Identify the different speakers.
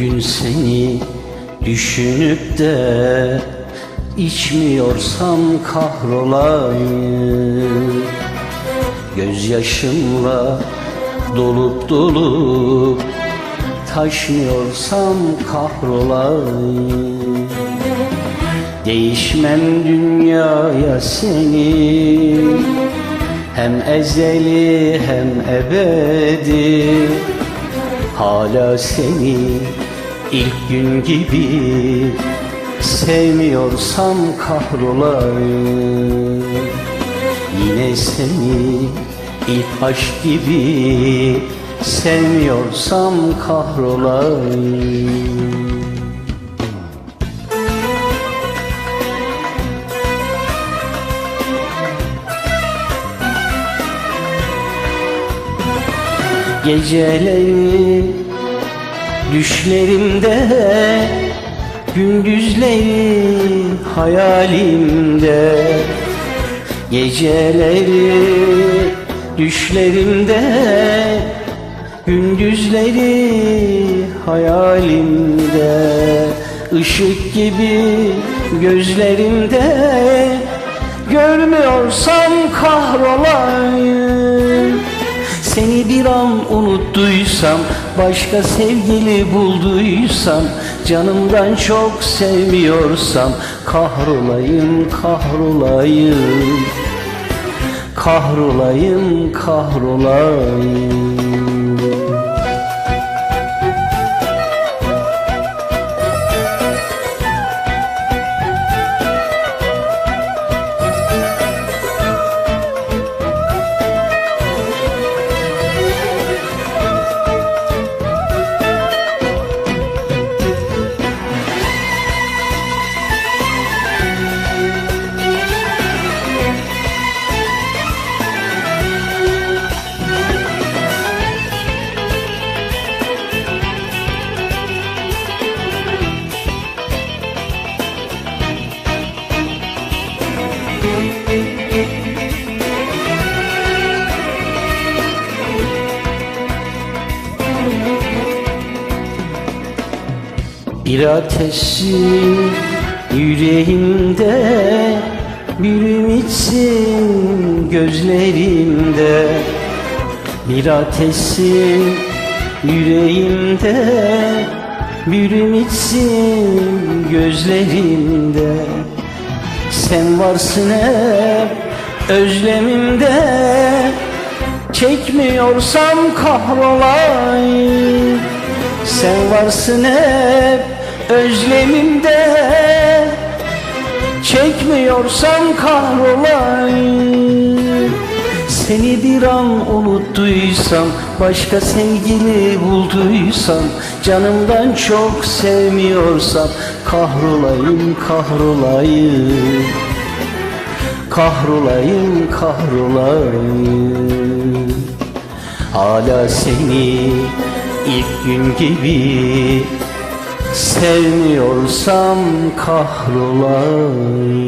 Speaker 1: gün seni düşünüp de içmiyorsam kahrolayım. Gözyaşımla dolup dolup taşmıyorsam kahrolayım. Değişmem dünyaya seni Hem ezeli hem ebedi. Hala seni ilk gün gibi Sevmiyorsam kahrolayım. Yine seni ilk aşk gibi Sevmiyorsam kahrolayım. Geceleri düşlerimde Gündüzleri hayalimde. Geceleri düşlerimde Gündüzleri hayalimde. Işık gibi gözlerimde Görmüyorsam kahrolayım. Seni bir an unuttuysam Başka sevgili bulduysam Canımdan çok sevmiyorsam Kahrolayım kahrolayım. Kahrolayım kahrolayım Bir ateşin yüreğimde Bir ümitsin gözlerimde. Bir ateşin yüreğimde Bir ümitsin gözlerimde. Sen varsın hep özlemimde Çekmiyorsam kahrolayım Sen varsın hep özlemimde Çekmiyorsam kahrolayım Seni bir an unuttuysam Başka sevgili bulduysam Canımdan çok sevmiyorsam Kahrolayım kahrolayım Kahrolayım kahrolayım Hala seni ilk gün gibi Sevmiyorsam kahrolayım